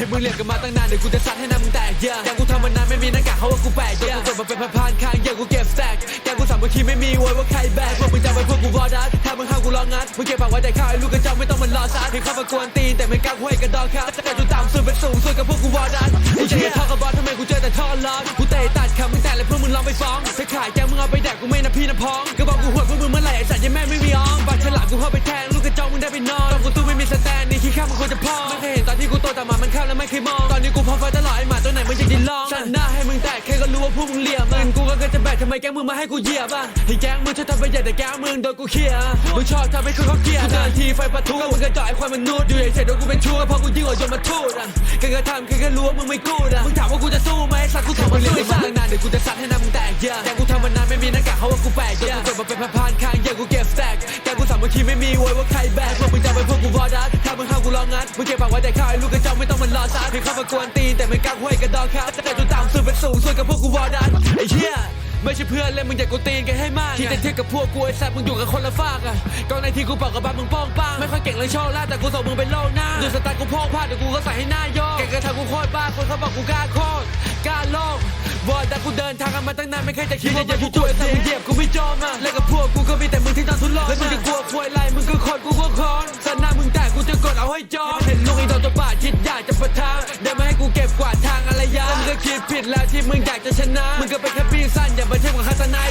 ให้มึงเรียกกันมาตั้งนานเดี๋ยวกูจะซัดให้หน้ามึงแตกเยอะแกกูทำมานานไม่มีหน้ากากเขาว่ากูแปลกเยอะกูเกิดมาเป็นพานๆข้งเยอะกูเก็บแซกแกกูสามัคคีไม่มีโวยว่าใครแบกพวกมึงจะไปพวกกูวอดัสถ้ามึงห้ามกูรองัดมึงเก็บปากไว้แต่ข้าวไอ้ลูกกระจอกไม่ต้องมันรอซัดให้เข้ามากวนตีนแต่ไม่กล้าห้วยกระดอกครับแต่จุดต่ำสุดเป็นสูงสุดกับพวกกูวอดัสกูเจอท่อกระบอกทำไมกูเจอแต่ท่อร้อนกูเตะตัดคำมึงแต่และพวกมึงลองไปฟ้องถ้าขายแกมึงเอาไปแดกกูไม่นะพี่นะพ้องก็บอกกูหวดพวกมึงเมื่อไหร่ไอ้สัตว์ยังแม่ไม่มีอ้อมบัตรฉลาดกูเข้าไปแทงลูกกระจอกมึงได้ไปนอ ที่กูโตแต่หมามันเข้าแล้วไม่เคยมอง ตอนนี้กูพร้อมไฟตลอดไอหมาตัวไหนมันยังดินลองสั่นหน้าให้มึงแตกแค่ก็รู้ว่าพวกมึงเหลี่ยมมันกูก็เคยจะแบกทำไมแก๊งมึงมาให้กูเหยียบอะให้แก๊งมึงชอบทำไปใหญ่แต่แก๊งมึงโดนกูเขี่ยมึงชอบทำให้คนเขาเกลียดกูเดินทีไฟปะทุก็มึงกระจอกไอ้ควายมนุษย์อยู่เฉยๆโดนกูเป็นชู้ก็เพราะกูยิ่งกว่ายมมาทูตอะแค่กระทำแค่แค่รู้ว่ามึงไม่กูดอะมึงถามว่ากูจะสู้ไหมสักกูถามมึงเรียกมาตั้งนานเดี๋ยวกูจะซัดให้หน้ามึงแตกเยอะแกกูทำมานานไม่มีหน้ากากเขาว่ากูแปลกเยอะกูเกิดมาเป็นพานๆข้าง กูสามัคคีไม่มีโวยว่าใครแบกพวกมึงจะไปพวกกูวอดัสถ้ามึงห้ากูรองัดมึงเก็บปากไว้แต่ข้าวไอ้ลูกกระจอกไม่ต้องมันรอซัดให้เข้ามากวนตีนแต่ไม่กล้าห้วยกระดอกครับแต่จุดต่ำสุดเป็นสูงสุดกับพวกกูวอดัสไอ้เหี้ยไม่ใช่เพื่อนเล่นมึงอยากกูตีนกันให้มากที่จะเทียบกับพวกกูไอ้แซ่บมึงอยู่กับคนละฝากอะกองในที่กูเป่ากับบ้านมึงป้องปังไม่ค่อยเก่งเลยโชว์ล่าแต่กูส่งมึงเป็นโลกหน้าดูสไตล์กูโพกพลาดเดี๋ยวกูก็ใส่ให้หน้าโยกแกกระทำกูโคตรบ้าคนเขาบอกกูกล้าโคตรกล้าโลกวอร์ดแต่กูเดินทางกันมาตั้งนานไม่เคยจะคิดว่าจะอยู่ตัวแต่มึงเหยียบกูไม่จอมอะเล่นกับพวกกูก็มีแต่มึงที่ต้องทุนรอ กดเอาให้จอมเห็นลุงอีโอนตัวบาดคิดอยากจะประทังเดินมาให้กูเก็บกวาดทางอะไรยามึงก็คิดผิดแล้วที่มึงอยากจะชนะ มึงก็เป็นแค่ปีสั้นอย่าไปเทียบกับคาตาไย